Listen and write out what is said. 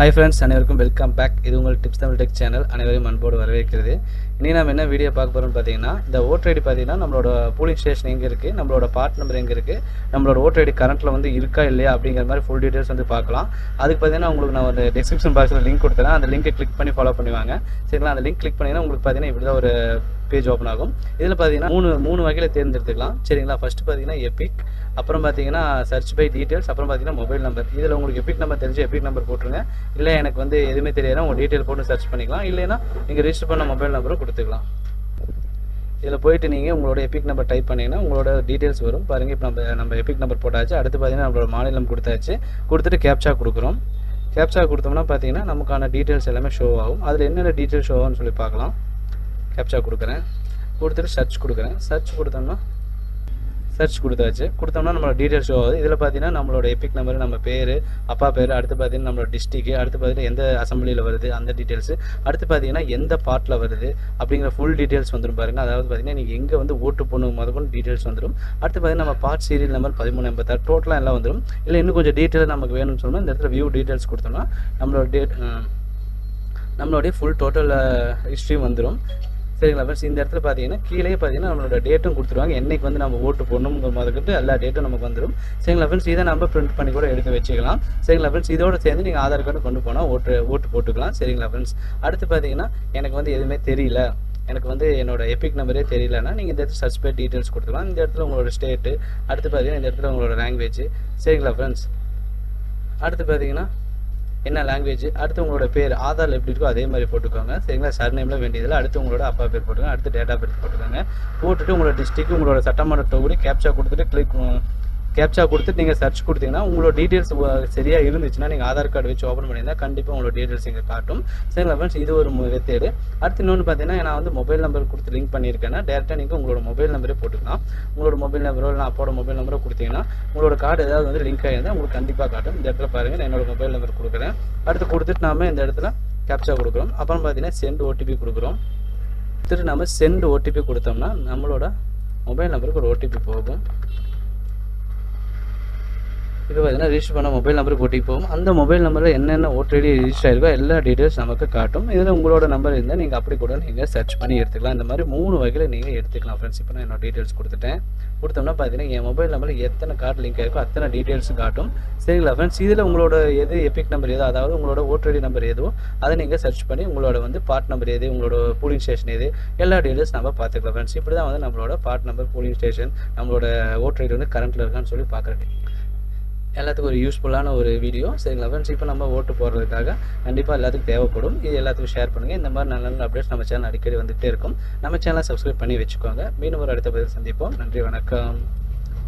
Hi friends அனைவருக்கும் welcome back இது உங்கள் டிப்ஸ் தமிழ் டெக் சேனல் அனைவரையும் அன்போடு வரவேற்கிறது. இனி நம்ம என்ன வீடியோ பார்க்க போகிறோம்னு பார்த்தீங்கன்னா இந்த ஓட்டர் ஐடி பார்த்தீங்கன்னா நம்மளோட போலிங் ஸ்டேஷன் எங்கே இருக்குது நம்மளோட பார்ட் நம்பர் எங்கே இருக்குது நம்மளோட ஓட்டர் ஐடி கரண்ட்டில் வந்து இருக்கா இல்லையா அப்படிங்கிற மாதிரி ஃபுல் டீட்டெயில்ஸ் வந்து பார்க்கலாம். அதுக்கு பார்த்தீங்கன்னா உங்களுக்கு நான் ஒரு டிஸ்கிரிப்ஷன் பாக்ஸில் லிங்க் கொடுத்துறேன். அந்த லிங்கை கிளிக் பண்ணி ஃபாலோ பண்ணுவாங்க. சரிங்களா? அந்த லிங்க் கிளிக் பண்ணிங்கன்னா உங்களுக்கு பார்த்தீங்கன்னா இப்படி தான் ஒரு பேஜ் ஓப்பன் ஆகும். இதில் பார்த்தீங்கன்னா மூணு மூணு வகையில் தேர்ந்தெடுத்துக்கலாம். சரிங்களா? ஃபஸ்ட்டு பார்த்தீங்கன்னா எபிக் அப்புறம் பார்த்தீங்கன்னா சர்ச் பை டீட்டெயில்ஸ் அப்புறம் பார்த்தீங்கன்னா மொபைல் நம்பர் இதில் உங்களுக்கு எபிக் நம்பர் தெரிஞ்சு எபிக் நம்பர் போட்டுருங்க. இல்லை எனக்கு வந்து எதுவுமே தெரியாது உங்கள் டீட்டெயில் போட்டு சர்ச் பண்ணிக்கலாம். இல்லைன்னா நீங்கள் ரிஜிஸ்டர் பண்ண மொபைல் நம்பரும் கொடுத்துக்கலாம். இதில் போயிட்டு நீங்கள் உங்களோட எபிக் நம்பர் டைப் பண்ணிங்கன்னா உங்களோட டீட்டெயில்ஸ் வரும். பாருங்கள் இப்போ நம்ம நம்ம எபிக் நம்பர் போட்டாச்சு. அடுத்து பார்த்தீங்கன்னா நம்மளோட மாநிலம் கொடுத்தாச்சு. கொடுத்துட்டு கேப்சா கொடுக்குறோம். கேப்சா கொடுத்தோம்னா பார்த்தீங்கன்னா நமக்கான டீட்டெயில்ஸ் எல்லாமே ஷோ ஆகும். அதில் என்னென்ன டீட்டெயில்ஸ் ஷோ ஆகும்னு சொல்லி பார்க்கலாம். கேப்சா கொடுக்குறேன். கொடுத்துட்டு சர்ச் கொடுக்குறேன். சர்ச் கொடுத்தோம்னா சர்ச் கொடுத்தாச்சு. கொடுத்தோம்னா நம்மளோட டீட்டெயில்ஸ் ஷோ ஆகுது. இதில் பார்த்தீங்கன்னா நம்மளோட எபிக் நம்பர் நம்ம பேர் அப்பா பேர் அடுத்து பார்த்தீங்கன்னா நம்மளோட டிஸ்ட்ரிக்கு அடுத்து பார்த்தீங்கன்னா எந்த அசம்பிளியில் வருது அந்த டீட்டெயில்ஸு அடுத்து பார்த்தீங்கன்னா எந்த பார்ட்டில் வருது அப்படிங்கிற ஃபுல் டீட்டெயில்ஸ் வந்துடும் பாருங்கள் அதாவது பார்த்தீங்கன்னா நீங்கள் எங்கே வந்து ஓட்டு போடணும் முதற்கொண்டு டீட்டெயில்ஸ் வந்துடும் அடுத்து பார்த்தீங்கன்னா நம்ம பார்ட் சீரியல் நம்பர் பதிமூணு எண்பத்தாறு டோட்டலாக எல்லாம் வந்துடும் இல்லை இன்னும் கொஞ்சம் டீட்டெயில் நமக்கு வேணும்னு சொன்னால் இந்த இடத்துல வியூ டீட்டெயில்ஸ் கொடுத்தோம்னா நம்மளோட டேட் நம்மளுடைய ஃபுல் டோட்டல் ஹிஸ்ட்ரி வந்துடும் சரிங்களா ஃப்ரெண்ட்ஸ் இந்த இடத்துல பார்த்தீங்கன்னா கீழே பார்த்தீங்கன்னா நம்மளோட டேட்டும் கொடுத்துருவாங்க. என்னைக்கு வந்து நம்ம ஓட்டு போடணுங்கிற முதல்கிட்டு எல்லா டேட்டும் நமக்கு வந்துடும் சரிங்களா ஃப்ரெண்ட்ஸ் இதை நம்ம பிரிண்ட் பண்ணி கூட எடுத்து வச்சுக்கலாம். சரிங்களா ஃப்ரெண்ட்ஸ் இதோட சேர்ந்து நீங்கள் ஆதார் கார்டு கொண்டு போனால் ஓட்டு ஓட்டு போட்டுக்கலாம். சரிங்களா ஃப்ரெண்ட்ஸ் அடுத்து பார்த்தீங்கன்னா எனக்கு வந்து எதுவுமே தெரியல. எனக்கு வந்து என்னோட எபிக் நம்பரே தெரியலன்னா நீங்கள் இந்த இடத்துல சர்ச் பண்ணி டீட்டெயில்ஸ் கொடுத்துக்கலாம். இந்த இடத்துல உங்களோட ஸ்டேட்டு அடுத்து பார்த்தீங்கன்னா இந்த இடத்துல உங்களோட லாங்குவேஜ் சரிங்களா ஃப்ரெண்ட்ஸ் அடுத்து பார்த்தீங்கன்னா என்ன லாங்குவேஜ் அடுத்து உங்களோட பேர் ஆதாரில் எப்படி இருக்கோ அதே மாதிரி போட்டுக்கோங்க. சரிங்களா? சர்நேமில் வேண்டியதில்லை அடுத்து உங்களோட அப்பா பேர் போட்டுக்கோங்க. அடுத்து டேட்டா பேர் போட்டுக்கோங்க. போட்டுட்டு உங்களோட டிஸ்ட்ரிக்ட் உங்களோட சட்டமன்ற தொகுதி கேப்சா கொடுத்துட்டு கிளிக் கேப்சா கொடுத்துட்டு நீங்கள் சர்ச் கொடுத்தீங்கன்னா உங்களோட டீட்டெயில்ஸ் சரியாக இருந்துச்சுன்னா நீங்கள் ஆதார் கார்டு வச்சு ஓப்பன் பண்ணியிருந்தா கண்டிப்பாக உங்களோட டீட்டெயில்ஸ் இங்கே காட்டும். சரிங்களா ஃப்ரெண்ட்ஸ் இது ஒரு மெத்தேடு அடுத்து இன்னொன்று பார்த்தீங்கன்னா நான் வந்து மொபைல் நம்பர் கொடுத்து லிங்க் பண்ணியிருக்கேன்னா டேரெக்டாக நீங்கள் உங்களோட மொபைல் நம்பரே போட்டுக்கலாம். உங்களோட மொபைல் நம்பரோ இல்லை அப்போட மொபைல் நம்பரோ கொடுத்தீங்கன்னா உங்களோட கார்டு ஏதாவது வந்து லிங்க் ஆகிருந்தால் உங்களுக்கு கண்டிப்பாக காட்டும். இந்த இடத்துல பாருங்கள் நான் என்னோட மொபைல் நம்பர் கொடுக்குறேன். அடுத்து கொடுத்துட்டு நாம இந்த இடத்துல கேப்சா கொடுக்குறோம். அப்புறம் பார்த்தீங்கன்னா சென்ட் ஓடிபி கொடுக்குறோம். திருட்டு நம்ம சென்ட் ஓடிபி கொடுத்தோம்னா நம்மளோட மொபைல் நம்பருக்கு ஒரு ஓடிபி போகும். இப்போ பார்த்தீங்கன்னா ரிஜிஸ்டர் பண்ண மொபைல் நம்பர் போட்டி போகும் அந்த மொபைல் நம்பரில் என்னென்ன ஓடிடி ரிஜிஸ்டர் ஆயிருக்கோ எல்லா டீட்டெயில்ஸ் நமக்கு காட்டும். இதில் உங்களோட நம்பர் இருந்தால் நீங்கள் அப்படி கூட நீங்கள் சர்ச் பண்ணி எடுத்துக்கலாம். இந்த மாதிரி மூணு வகையில் நீங்கள் எடுத்துக்கலாம் ஃப்ரெண்ட்ஸ் இப்போ நான் என்னோட டீட்டெயில்ஸ் கொடுத்துட்டேன். கொடுத்தோம்னா பார்த்தீங்கன்னா என் மொபைல் நம்பரில் எத்தனை கார்டு லிங்க் ஆயிருக்கோ அத்தனை டீட்டெயில்ஸ் காட்டும். சரிங்களா ஃப்ரெண்ட்ஸ் இதில் உங்களோட எது எபிக் நம்பர் எதோ? அதாவது உங்களோட ஓடிடி நம்பர் எதுவோ அதை நீங்கள் சர்ச் பண்ணி உங்களோட வந்து பார்ட் நம்பர் எது உங்களோட போலிங் ஸ்டேஷன் எது எல்லா டீட்டெயில்ஸ் நம்ம பார்த்துக்கலாம் ஃப்ரெண்ட்ஸ் இப்படி தான் வந்து நம்மளோட பார்ட் நம்பர் போலிங் ஸ்டேஷன் நம்மளோட ஓட்டர் வந்து கரண்ட்டில் இருக்கான்னு சொல்லி பார்க்குறது எல்லாத்துக்கும் ஒரு யூஸ்ஃபுல்லான ஒரு வீடியோ சரிங்களா ஃப்ரெண்ட்ஸ் இப்போ நம்ம ஓட்டு போடுறதுக்காக கண்டிப்பாக எல்லாத்துக்கும் தேவைப்படும். இது எல்லாத்துக்கும் ஷேர் பண்ணுங்கள் இந்த மாதிரி நல்ல நல்ல அப்டேட்ஸ் நம்ம சேனல் அடிக்கடி வந்துகிட்டே இருக்கும். நம்ம சேனலை சப்ஸ்கிரைப் பண்ணி வச்சுக்கோங்க. மீண்டும் ஒரு அடுத்த பதில் சந்திப்போம். நன்றி வணக்கம்.